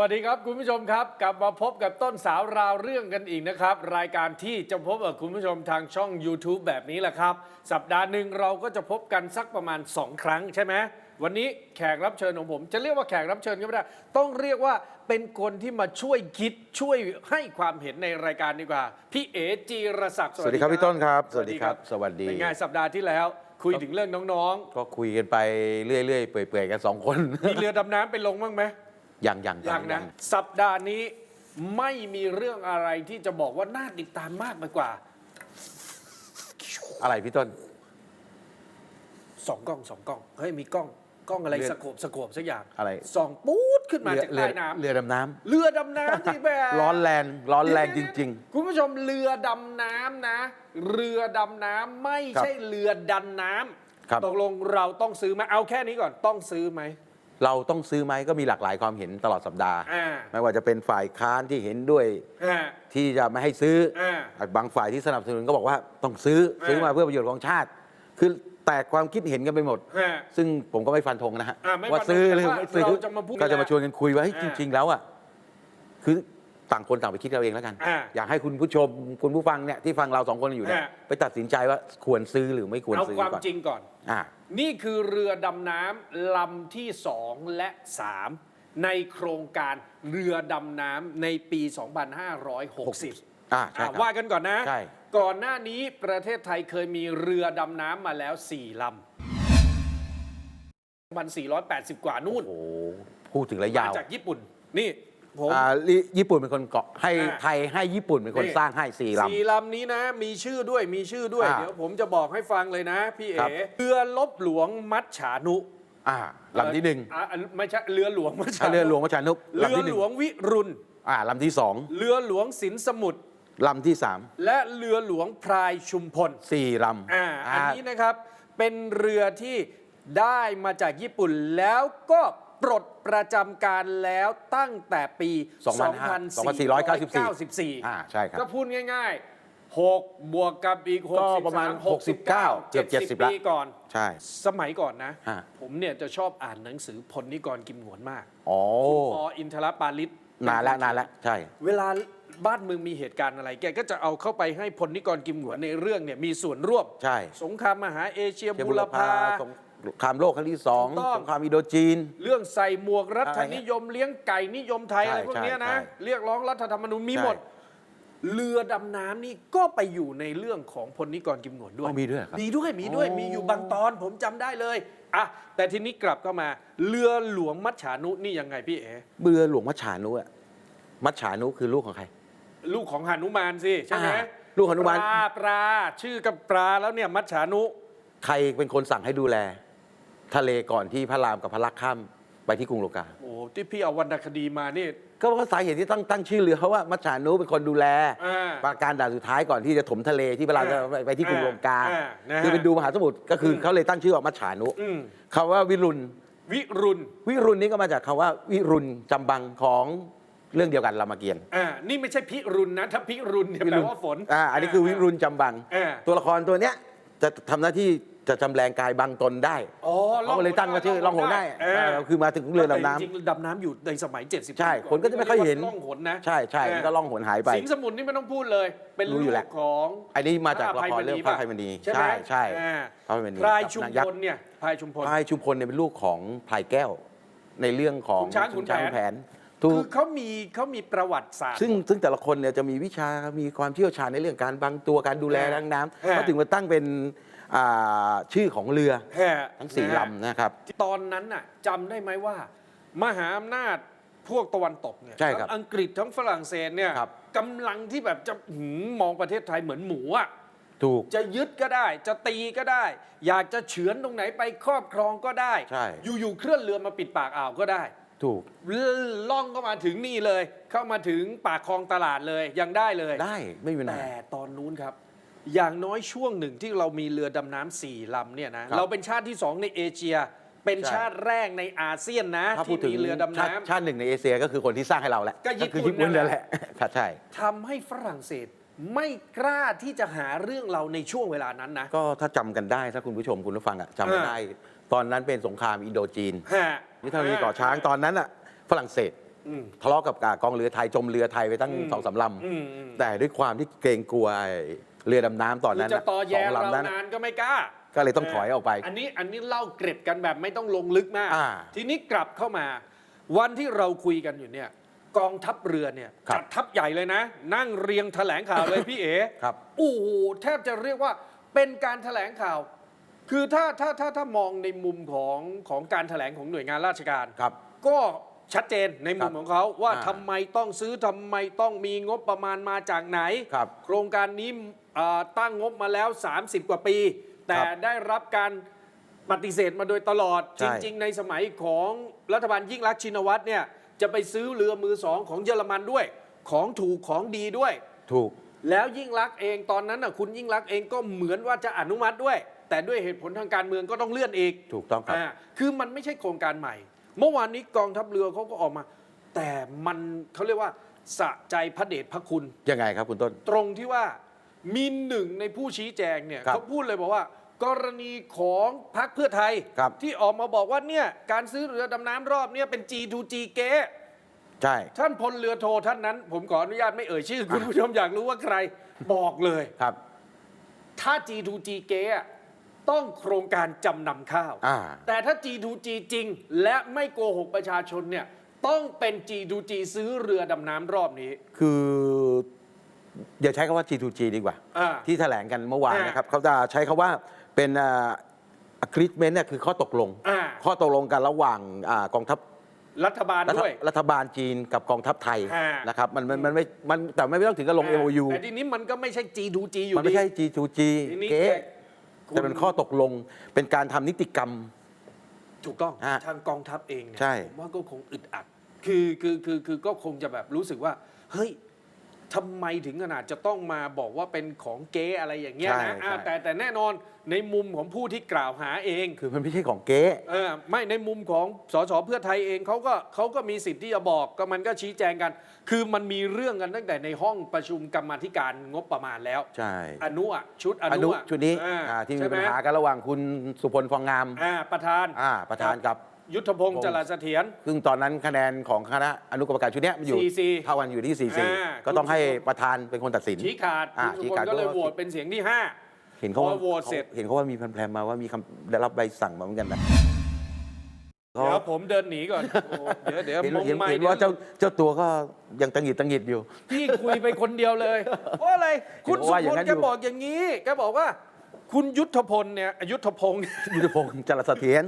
วัสดีครับคุณผู้ชมครับ กลับมาพบกับต้นสาวราวเรื่องกันอีกนะครับ รายการที่จะพบกับคุณผู้ชมทางช่อง YouTube แบบนี้แหละครับ สัปดาห์หนึ่งเราก็จะพบกันสักประมาณ 2 ครั้งใช่ไหมวันนี้แขกรับเชิญของผม จะเรียกว่าแขกรับเชิญก็ไม่ได้ ต้องเรียกว่าเป็นคนที่มาช่วยคิดช่วยให้ความเห็นในรายการดีกว่า พี่เอจีรศักดิ์สวัสดีครับพี่ต้นครับ สวัสดีครับ สวัสดีเป็นไงสัปดาห์ที่แล้วคุยถึงเรื่องน้องก็คุยกันไปเรื่อยๆ เปื่อยๆ กันสองคนๆมีเรือดำน้ำไปลงบ้างไหมอ ย่างอย่างอย่างนะสัปดาห์นี้ไม่มีเรื่องอะไรที่จะบอกว่าน่าติดตามมากไปกว่าอะไรพี่ต้น สองกล้องสองกล้องเฮ้ยมีกล้องกล้องอะไรเรือสโคบสโคบสักอย่างอะไร ส่องปู๊ดขึ้นมาเรือจากเรือใต้น้ำเรือดำน้เรือดำน้ำที่แบบำร้อนแรงร้อนแรงจริงคุณผู้ชมเรือดำน้ำนะ เรือดำน้ำไม่ใช่เรือดันน้ำครับ ตกลงเราต้องซื้อไหมเอาแค่นี้ก่อนต้องซื้อไหมๆ เราต้องซื้อไหมก็มีหลากหลายความเห็นตลอดสัปดาห์ อ่าไม่ว่าจะเป็นฝ่ายค้านที่เห็นด้วยอ่า ที่จะไม่ให้ซื้ออาบางฝ่ายที่สนับสนุนก็บอกว่าต้องซื้อซื้อมาอ่าเพื่อประโยชน์ของชาติ คือแตกความคิดเห็นกันไปหมดอ่าซึ่งผมก็ไม่ฟันธงนะฮะอ่าไม่ว่าฟันธงซื้อหรือแต่ว่าไม่ซื้อเราจะมาพูดก็จะมาชวนกันคุยว่าเฮ้ยจอ่า ริง ๆ แล้วอะคือ ต่างคนต่างไปคิดเอาเองแล้วกัน อ่าอยากให้คุณผู้ชมคุณผู้ฟังเนี่ยที่ฟังเราสองคนอยู่เนี่ยอ่า ไปตัดสินใจว่าควรซื้อหรือไม่ควรเอาซื้อความก่อนจริงก่อน อ่า นี่คือเรือดำน้ำลำที่ 2 และ 3 ในโครงการเรือดำน้ำในปี 2560อ่าใช่อะครับว่ากันก่อนนะ ใช่ ก่อนหน้านี้ประเทศไทยเคยมีเรือดำน้ำมาแล้ว 4 ลำพันสี่ร้อยแปดสิบกว่านู่น โอ้โหพูดถึงแล้วยาวมาจากญี่ปุ่น นี่ ผมอ่าลิญี่ปุ่นเป็นคนเกาะให้อ่า ไทยให้ญี่ปุ่นเป็นคนนี่สร้างให้สี่ลำสี่ลำนี้นะ มีชื่อด้วยมีชื่อด้วย อ่าเดี๋ยวผมจะบอกให้ฟังเลยนะ พี่เอ๋ครับเรือลบหลวงมัดฉานุอ่าลำที่หนึ่งอะอันไม่ใช่เรือหลวงมัดฉาอ่านุเรือหลวงวัชานุกเรือลำที่หหนึ่ลงวงวิรุณ อ่าลำที่สองเรือหลวงสินสมุทรลำที่สามและเรือหลวงพรายชุมพล สี่ลำอ่า อันนี้นะครับ เป็นเรือที่ได้มาจากญี่ปุ่นแล้วก็ ปลดประจำการแล้วตั้งแต่ปี 2494 อ่าใช่ครับ ก็พูดง่ายๆ 6 บวกกับอีกก็ประมาณ63 69เกือบ70 70ละปีก่อน ใช่ สมัยก่อนนะ ฮะ ผมเนี่ยจะชอบอ่านหนังสือพลนิกรกิมหงวนมากอ๋อปออินทรปาลิศนานแล้วนานแล้วใช่ เวลาบ้านเมืองมีเหตุการณ์อะไร แกก็จะเอาเข้าไปให้พลนิกรกิมหงวนในเรื่องเนี่ยมีส่วนร่วม ใช่สงครามมหาเอเชียเชียบุรพาสง ครามโลกครั้งที่สองถูกต้อง สงครามอินโดจีน เรื่องใส่หมวกรัฐอะไรเงี้ยนิยมเลี้ยงไก่นิยมไทยใช่อะไรพวกเนี้ยนะใช่ใช่เรียกร้องรัฐธรรมนูญมีใช่ หมด เรือดำน้ำนี่ก็ไปอยู่ในเรื่องของพลนิกรกิมหนวดด้วยอ๋อมีด้วยเหรอครับ มีด้วยมีด้วยโอ้มีอยู่บางตอนผมจำได้เลยอะแต่ทีนี้กลับเข้ามา เรือหลวงมัจฉานุนี่ยังไงพี่เอ๋เบือหลวงมัจฉานุอะมัจฉานุคือลูกของใคร ลูกของหานุมานสิใช่ไหมอ่าลูกหนุมาน ปลาปลาชื่อกับปลาแล้วเนี่ยมัจฉานุ ใครเป็นคนสั่งให้ดูแล ทะเลก่อนที่พระรามกับพระลักษมข้ามไปที่กรุงโลกา โอ้ที่พี่เอาวรรณคดีมานี่ ก็เพราะสาเหตุที่ตั้งตั้งชื่อเรือเพราะว่ามัจฉานุเป็นคนดูแล อ่าประการด่านสุดท้ายก่อนที่จะถมทะเลที่พระรามจะไปไปที่กรุงโลกา อ่านะฮะคือเป็นดูมหาสมุทรก็คืออเขาเลยตั้งชื่อว่ามัจฉานุอืม คำว่าวิรุณ วิรุณวิรุณนี้ก็มาจากคำว่าวิรุณจำบังของเรื่องเดียวกันรามเกียรติ์อ่านี่ไม่ใช่พิรุณนะ ถ้าพิรุณเนี่ยแปลว่าฝน อ่าอันนี้คือวิรุณจำบัง อ่า ตัวละครตัวเนี้ยจะทำหน้าที่ จะจำแรงกายบังตนได้อ๋อเขาก็เลยตั้งมาชื่อล่องหนได้เอออ่าคือมาถึงเรือดำน้แต่จริงๆดำน้ำอยู่ในสมัย 70ใช่ปีคนก็จะไม่ค่อยเห็น ล่องหนนะำใช่ใช่เออมันก็ล่องหนหายไป สิงห์สมุทรนี่ไม่ต้องพูดเลย เป็นรู้ลูอยู่กแล้ว ของอันนี้มาจากพละระครเรื่องพระอภัยมณีใช่ไหมใช่ใช่อ่าพระอภัยมณีพรายชุมนางพยักษ์ลเนี่ยพรายชุมพลพรายชุมพลเนี่ยเป็นลูกของพลายแก้ว ในเรื่องของขุนช้างขุนแผนแผน ถูคืกอเขามีเขามีประวัติศาสตร์ ซึ่งซึ่งแต่ละคนเนี่ยจะมีวิชา มีความเชี่ยวชาญในเรื่องการบังตัวการดูแลฮะทางน้ฮะำเขาถึงมาตั้งเป็นอ่าชื่อของเรือแห่ทั้งสี่นะฮะลำนะครับ ตอนนั้นน่ะจำได้ไหมว่า มหาอำนาจพวกตะวันตกเนี่ยใช่ครับทั้งอังกฤษทั้งฝรั่งเศสเนี่ยครับ กำลังที่แบบจะหืมมองประเทศไทยเหมือนหมูอะถูก จะยึดก็ได้ จะตีก็ได้ อยากจะเฉือนตรงไหนไปครอบครองก็ได้ ใช่ อยู่ๆเคลื่อนเรือมาปิดปากอ่าวก็ได้ ถูกล่องก็มาถึงนี่เลย เข้ามาถึงปากคลองตลาดเลยยังได้เลยได้ไม่มีปัญหาแต่ตอนนู้นครับ อย่างน้อยช่วงหนึ่งที่เรามีเรือดำน้ำสี่ลำเนี่ยนะครับเราเป็นชาติที่สองในเอเชีย เป็นใช่ ชาติแรกในอาเซียนนะถ้าพูที่ดถึงมีเรือดำชาติน้ำ ชาติหนึ่งในเอเชียก็คือคนที่สร้างให้เราแหละก็ญี่ปุ่นคือญี่ปุ่นนั่นั่นนแหแหละละครับใช่ ทำให้ฝรั่งเศส ไม่กล้าที่จะหาเรื่องเราในช่วงเวลานั้นนะ ก็ถ้าจำกันได้ถ้าคุณผู้ชมคุณผู้ฟังอะจำกันได้ ตอนนั้นเป็นสงครามอินโดจีนฮะนี่ถ้ามีเกาะช้างตอนนั้นอะฝรั่งเศสอืม ทะเลาะกับกองเรือไทยจมเรือไทยไปตั้งอืมสองสามลอืมอืมำแต่ด้วยความที่เกรงกลัวไอ้เรือดำน้ำตอนคือนั้นจะน่ะต่อสแย่องเราลำนั้นนานก็ไม่กล้าก็เลยต้องถอยออกไป อันนี้อันนี้เล่าเกร็ดกันแบบไม่ต้องลงลึกมาก อ่า ทีนี้กลับเข้ามา วันที่เราคุยกันอยู่เนี่ย กองทัพเรือเนี่ยครับจัดทัพใหญ่เลยนะ นั่งเรียงแถลงข่าวเลย พี่เอ๋ครับ โอ้โหแทบจะเรียกว่าเป็นการแถลงข่าว คือถ้าถ้าถ้าถ้ามองในมุมของของการแถลงของหน่วยงานราชการ ครับ ก็ชัดเจนในมุครัมบของเขาว่าอ่าทำไมต้องซื้อทำไมต้องมีงบประมาณมาจากไหน ครับโครงการนี้อ่าตั้งงบมาแล้ว 30 กว่าปี แต่ครับได้รับการปฏิเสธมาโดยตลอด ใช่ จริง ๆ ในสมัยของรัฐบาลยิ่งรักษณ์ชินวัตรเนี่ย จะไปซื้อเรือมือสองของเยอรมันด้วย ของถูกของดีด้วย ถูก แล้วยิ่งรักษณ์เองตอนนั้นน่ะคุณยิ่งรักษณ์เองก็เหมือนว่าจะอนุมัติด้วย แต่ด้วยเหตุผลทางการเมืองก็ต้องเลื่อนอีกถูกต้องครับอ่าคือมันไม่ใช่โครงการใหม่ เมื่อวานนี้กองทัพเรือเขาก็ออกมา แต่มันเขาเรียกว่าสะใจพระเดชพระคุณ ยังไงครับคุณต้น ตรงที่ว่ามีหนึ่งในผู้ชี้แจงเนี่ยครับ เขาพูดเลยบอกว่า กรณีของพรรคเพื่อไทย ครับ ที่ออกมาบอกว่าเนี่ยการซื้อเรือดำน้ำรอบเนี่ยเป็น G2G เก๊ใช่ ท่านพลเรือโทท่านนั้น ผมขออนุญาตไม่เอ่ยชื่อ คุณผู้ชมอยากรู้ว่าใครบอกเลย ครับ ถ้า G2G เก๊อะต้องโครงการจำนำข้าว อ่า แต่ถ้า G2G จริง และไม่โกหกประชาชนเนี่ยต้องเป็น G2G ซื้อเรือดำน้ำรอบนี้คืออย่าใช้คำว่า G2G ดีกว่า อ่า ที่แถลงกันเมื่อวานอ่านนะครับเขาจะใช้คำว่า เป็นอ่า agreement เนี่ยคือข้อตกลง อ่า ข้อตกลงกันระหว่างอากองทัพรัฐบาลรัฐด้วย รัฐบาลจีนกับกองทัพไทยอ่านะครับมันมันมันไม่มันแต่ไม่ต้องถึงกับลง MOU แต่ทีนี้มันก็ไม่ใช่ G2G อยู่มันไม่ใช่ G2G ทีนี้เก๊คุณ แต่เป็นข้อตกลงเป็นการทำนิติกรรม ถูกต้องฮะทางกองทัพเองเนี่ยใช่ ผมว่าก็คงอึดอัด คือคือคือคือก็คงจะแบบรู้สึกว่า เฮ้ย ทำไมถึงขนาดจะต้องมาบอกว่าเป็นของเก๊อะไรอย่างเงี้ยนะอ่าแต่แต่แน่นอนในมุมของผู้ที่กล่าวหาเองคือมันไม่ใช่ของเก๊ เออไม่ในมุมของสสเพื่อไทยเองเขาก็เขาก็มีสิทธิ์ที่จะบอกก็มันก็ชี้แจงกัน คือมันมีเรื่องกันตั้งแต่ในห้องประชุมกรรมาธิการงบประมาณแล้ว ใช่อนุอะชุดออนุนุอะชุดนี้อ่าอ่าที่มีใช่ไหปัญหากันระหว่างคุณสุพลฟองงามอ่าประธาน อ่าประธานกับ ยุทธพงศ์จรัสเสถียร ซึ่งตอนนั้นคะแนนของคณะอนุกรรมการชุดเนี้ยมันอยู่ 4-4เท่ากันอยู่ที่ อ่า 4 4 ก็ต้องให้ประธานเป็นคนตัดสินชี้ขาดอ่าคุณชี้สุพลขาดก็เลยก็โหวตเป็นเสียงที่ห้าเห็นเขาว่าพอโหวตเสร็จ เห็นเขาว่ามีแพลนๆมาว่ามีคำได้รับใบสั่งมาเหมือนกันนะเดี๋ยวผมเดินหนีก่อนโอ้เดี๋ยวเดี๋ยวเห็นมงเห็นไม่เห็นว่าเจ้าเจ้าตัวก็ยังตังหงิดตังหงิดอยู่ พี่คุยไปคนเดียวเลยเพราะอะไรคุณเห็นสุว่าอพย่างลนั้นแกอยู่ บอกอย่างนี้แกบอกว่า คุณยุทธพลเนี่ยยุทธพงศ์ ยุทธพงศ์จรัสเสถียร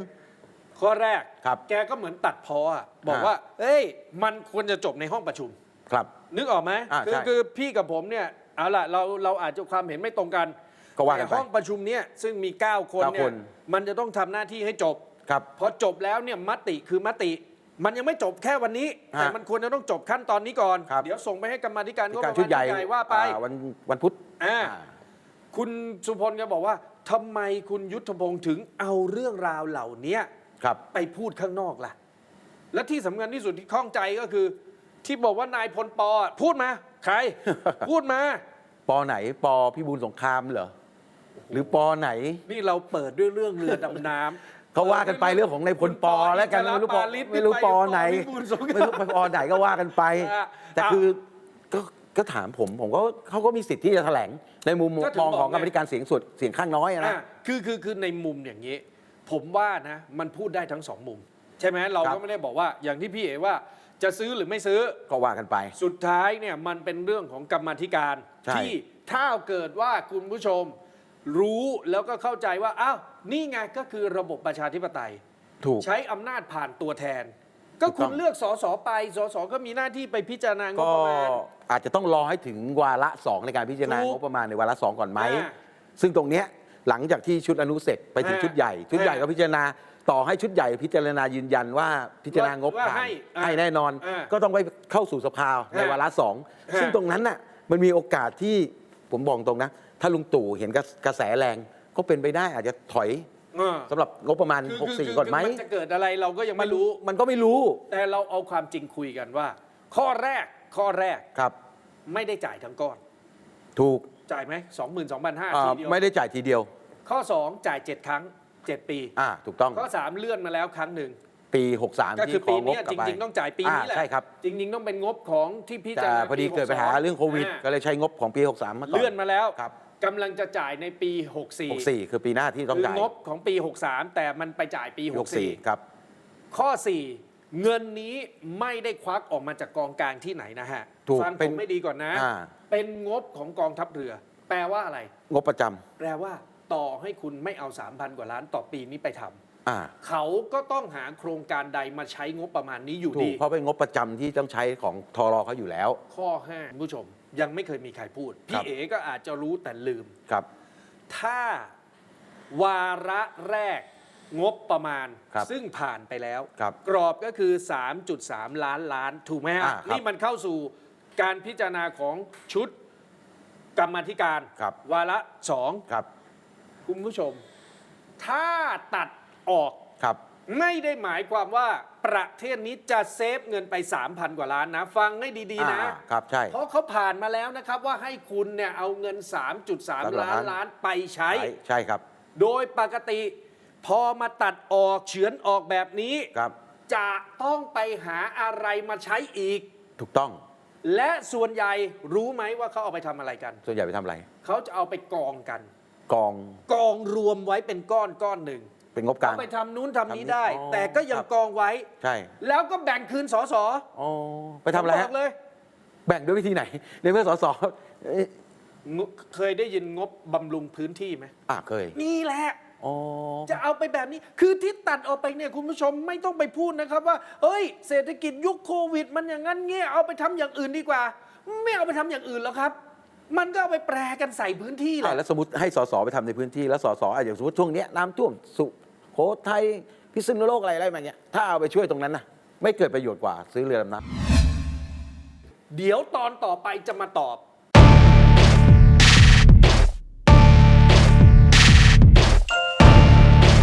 ข้อแรกครับแกก็เหมือนตัดพออะบอกอ่าว่า เอ้ย มันควรจะจบในห้องประชุม ครับ นึกออกไหมอ่าคือใช่คือพี่กับผมเนี่ยเอาล่ะเราเราอาจจะความเห็นไม่ตรงกันก็ว่ากันไปแต่ห้องประชุมเนี่ยซึ่งมี 9 คนเก้าเนี่คยน มันจะต้องทำหน้าที่ให้จบ ครับ พอจบแล้วเนี่ยมติคือมติ มันยังไม่จบแค่วันนี้ ฮะแต่มันควรจะต้องจบขั้นตอนนี้ก่อน ครับ เดี๋ยวส่งไปให้กรรมาธิการมีก็การชุดใหญ่ว่าไป อ่าวันวันพุธอ่า อ่า คุณสุพลก็บอกว่าทำไมคุณยุทธพงศ์ถึงเอาเรื่องราวเหล่านี้ ครับ ไปพูดข้างนอกล่ะ และที่สำคัญที่สุดที่ข้องใจก็คือ ที่บอกว่านายพลปออะพูดมา ใคร พูดมา ปอไหนปอพิบูลสงครามเหรอ หรือปอไหน นี่เราเปิดด้วยเรื่องเรือดำน้ำเขาว่ากันไปเรื่องของในายพลปอแล้วกันไม่รู้ปอไม่รู้ปอไหนไม่รู้ปอไหนก็ว่ากันไปอะแต่คือก็ก็ถามผมผมก็เขาก็มีสิทธิ์ที่จะแถลงในมุมก็ถึงมองของบอกไงกรรมธิการเสียงส่วนเสียงข้างน้อยอะนะอะคือคือคือในมุมอย่างนี้ ผมว่านะมันพูดได้ทั้งสองมุม ใช่ไหมเราครัก็บไม่ได้บอกว่าอย่างที่พี่เอ๋ว่าจะซื้อหรือไม่ซื้อ ก็ว่ากันไป สุดท้ายเนี่ยมันเป็นเรื่องของกรรมาธิการ ใช่ ที่ถ้าเกิดว่าคุณผู้ชมรู้แล้วก็เข้าใจว่าอ้าวนี่ไงก็คือระบบประชาธิปไตย ถูก ใช้อำนาจผ่านตัวแทน ก็ถูกคุต้ณองเลือกสสไปสสก็มีหน้าที่ไปพิจารณางบก็ประมาณ อาจจะต้องรอให้ถึงวาระสองในการพิจารณาถูกงบประมาณในวาระสองก่อนไหม อ่า ซึ่งตรงเนี้ย หลังจากที่ชุดอนุเสร็จไปถึงอ่าชุดใหญ่ ชุดใหญ่อ่าก็พิจารณาต่อให้ชุดใหญ่พิจารณายืนยันว่าพิจารณางบว่าผ่านให้อ่าให้แน่นอนอ่าก็ต้องไปเข้าสู่สภาในอ่าวาระสองอ่าซึ่งตรงนั้นน่ะมันมีโอกาสที่ผมบอกตรงนะ ถ้าลุงตู่เห็นกระกระแสแรงก็เป็นไปได้อาจจะถอยเออสำหรับงบประมาณคือคือคือ64ก่อนไหมมันจะเกิดอะไรเราก็ยังไม่รู้ มันก็ไม่รู้ แต่เราเอาความจริงคุยกันว่า ข้อแรกข้อแรกครับ ไม่ได้จ่ายทั้งก้อน ถูก จ่ายไหมสองหมื่นสองพันห้าอ่าทีเดียวไม่ได้จ่ายทีเดียว ข้อ2จ่าย7ครั้ง7ปี อ่าถูกต้อง ข้อ3เลื่อนมาแล้วครั้งหนึ่งปี 63 ก็คืที่อขปีองบเนี้ยกลัจบไปริง ๆ ต้องจ่ายปีนี้แหละอ่าใช่ครับจริง ๆ ต้องเป็นงบของที่พี่แต่จารณาพอดีปีเกิดปัญหา62เรื่องโควิดอ่าก็เลยใช้งบของปี 63 มาก่อนเลื่อนมาแล้วครับกำลังจะจ่ายในปี 64 64 คือปีหน้าที่ต้องคือจ่ายงบของปี 63 แต่มันไปจ่ายปี 64 ครับ64ข้อ 4 เงินนี้ไม่ได้ควักออกมาจากกองกลางที่ไหนนะฮะถูกฟังผเป็นมไม่ดีก่อนนะอ่า เป็นงบของกองทัพเรือ แปลว่าอะไร งบประจแปลว่า ต่อให้คุณไม่เอา 3,000 กว่าล้านต่อปีนี้ไปทำำอ่าเขาก็ต้องหาโครงการใดมาใช้งบประมาณนี้อยู่ถูดี กเพราะเป็นงบประจำที่ต้องใช้ของทรเขาอยู่แล้ว ข้อ5คุณผู้ชม ยังไม่เคยมีใครพูด ครัพี่บ เอ๋ก็อาจจะรู้แต่ลืม ครับ ถ้าวาระแรกงบประมาณ ครับซึ่งผ่านไปแล้ว ครับกรอบก็คือ 3.3 ล้านล้านถูกไหมฮะอ่าครับ นี่มันเข้าสู่ การพิจารณาของชุดกรรมาธิการครับ วาระสองครับคุณผู้ชม ถ้าตัดออก ครับ ไม่ได้หมายความว่าประเทศนี้จะเซฟเงินไป 3,000 กว่าล้านนะ ฟังให้ดีๆนะ อ่าครับใช่ เพราะเขาผ่านมาแล้วนะครับว่าให้คุณเนี่ยเอาเงิน 3.3 ล้านล้านไปใช้ ใช่ใช่ครับโดยปกติพอมาตัดออกเฉือนออกแบบนี้ ครับ จะต้องไปหาอะไรมาใช้อีก ถูกต้อง และส่วนใหญ่รู้ไหมว่าเขาเอาไปทำอะไรกัน ส่วนใหญ่ไปทำอะไร เขาจะเอาไปกองกัน กองกองรวมไว้เป็นก้อนก้อนหนึ่งเป็นงบกลาเอาง ไปทำนู้นทำนี้ทำนี้ได้อ๋อแต่ก็ยังครับ กองไว้ ใช่แล้วก็แบ่งคืนสสอ๋อไปทำอะไรผมบฮะอกเลยแบ่งด้วยวิธีไหนในเมื่อสสเอ๊ะงบเคยได้ยินงบบำรุงพื้นที่ไหมอะเคย นี่แหละ อ๋อ จะเอาไปแบบนี้ คือที่ตัดออกไปเนี่ยคุณผู้ชมไม่ต้องไปพูดนะครับว่า เอ้ย เศรษฐกิจยุคโควิด มันอย่างนั้นเงี้ยเอาไปทำอย่างอื่นดีกว่า ไม่เอาไปทำอย่างอื่นแล้วครับ มันก็เอาไปแปรกันใส่พื้นที่แหอะละแล้วสมมติให้สสไปทำในพื้นที่แล้วสสอะอย่างสมมติช่วงเนี้ยน้ำท่วมสุโขทัยพิษณุโลกอะไรอะไรมาเนี้ยถ้าเอาไปช่วยตรงนั้นนะไม่เกิดประโยชน์กว่าซื้อเรือดำน้ำ เดี๋ยวตอนต่อไปจะมาตอบ